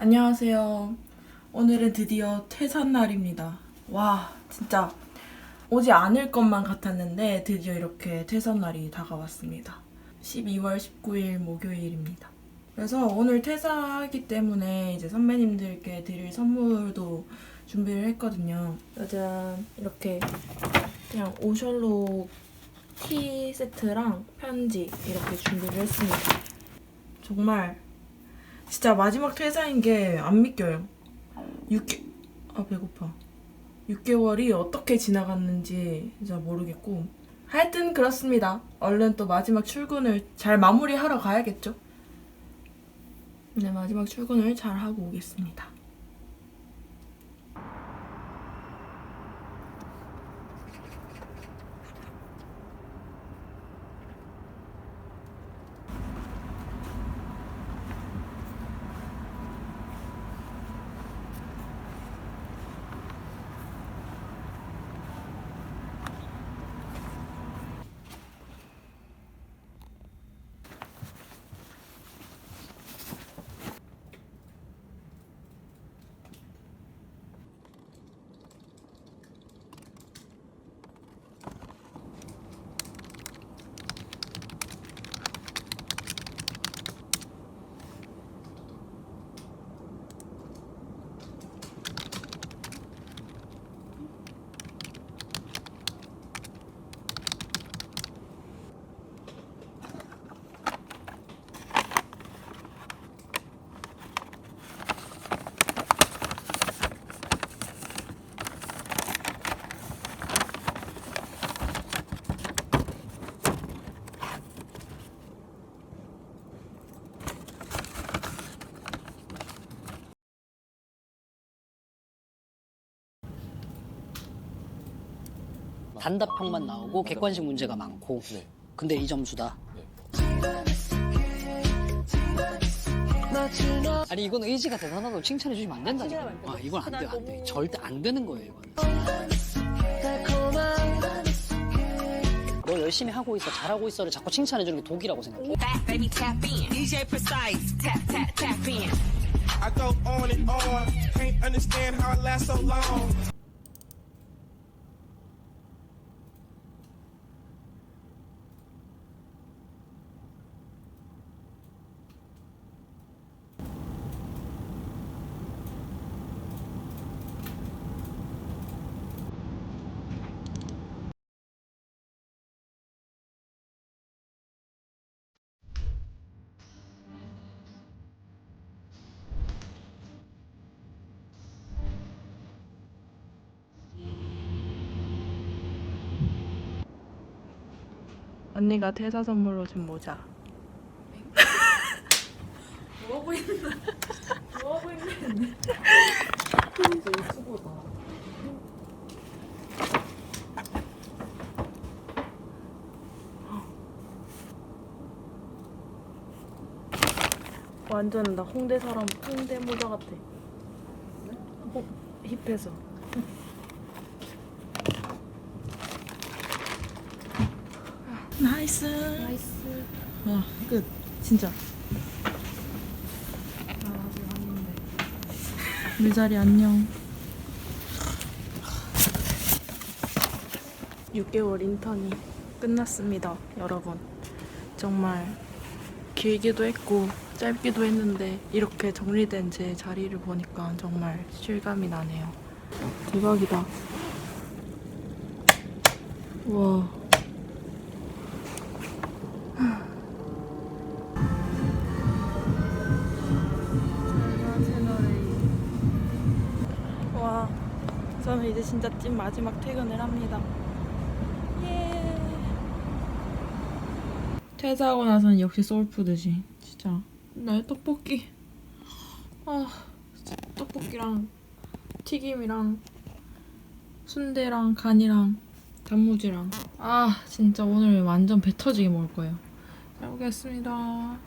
안녕하세요. 오늘은 드디어 퇴산 날입니다. 와, 진짜 오지 않을 것만 같았는데 드디어 이렇게 퇴산 날이 다가왔습니다. 12월 19일 목요일입니다. 그래서 오늘 퇴사하기 때문에 이제 선배님들께 드릴 선물도 준비를 했거든요. 짜잔, 이렇게 그냥 오셜로 티 세트랑 편지 이렇게 준비를 했습니다. 정말 진짜 마지막 퇴사인 게 안 믿겨요. 6개 아 배고파. 6개월이 어떻게 지나갔는지 진짜 모르겠고 하여튼 그렇습니다. 얼른 또 마지막 출근을 잘 마무리하러 가야겠죠? 네, 마지막 출근을 잘 하고 오겠습니다. 단답형만 나오고 객관식 문제가 많고. 근데 이 점수다. 아니 이건 의지가 대단하다고 칭찬해 주시면 안 된다니까 아 이건 안 돼요 안돼. 절대 안 되는 거예요 이거는. 너 열심히 하고 있어 잘하고 있어를 자꾸 칭찬해 주는 게 독이라고 생각해. Fat baby tap in. DJ precise. Tap tap tap in. I go on and on. Can't understand how I last so long. 언니가 퇴사 선물로 준 모자. 뭐하고 있는? 뭐하고 있는? 완전 나 홍대 사람 홍대 모자 같아. 어, 힙해서. 나이스. 나이스. 와, 끝. 진짜. 아, 아직 아닌데. 물자리 안녕. 6개월 인턴이 끝났습니다, 여러분. 정말 길기도 했고 짧기도 했는데 이렇게 정리된 제 자리를 보니까 정말 실감이 나네요. 대박이다. 와. 와, 이제 진짜 찐 마지막 퇴근을 합니다. 예. 퇴사하고 나서는 역시 소울푸드지. 진짜. 나의 떡볶이. 아, 떡볶이랑 튀김이랑 순대랑 간이랑 단무지랑. 아, 진짜 오늘 완전 배 터지게 먹을 거예요. 잘 먹겠습니다.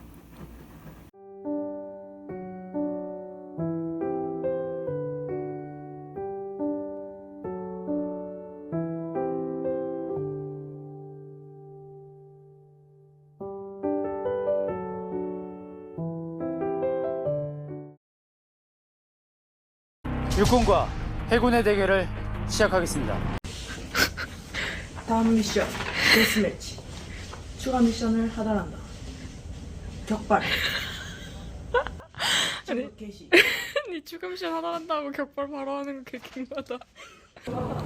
육군과 해군의 대결을 시작하겠습니다. 다음 미션 데스매치 추가 미션을 하달한다 격발 개시 니 추가 미션 하나 한다고 격발 바로 하는 거 개킹받아.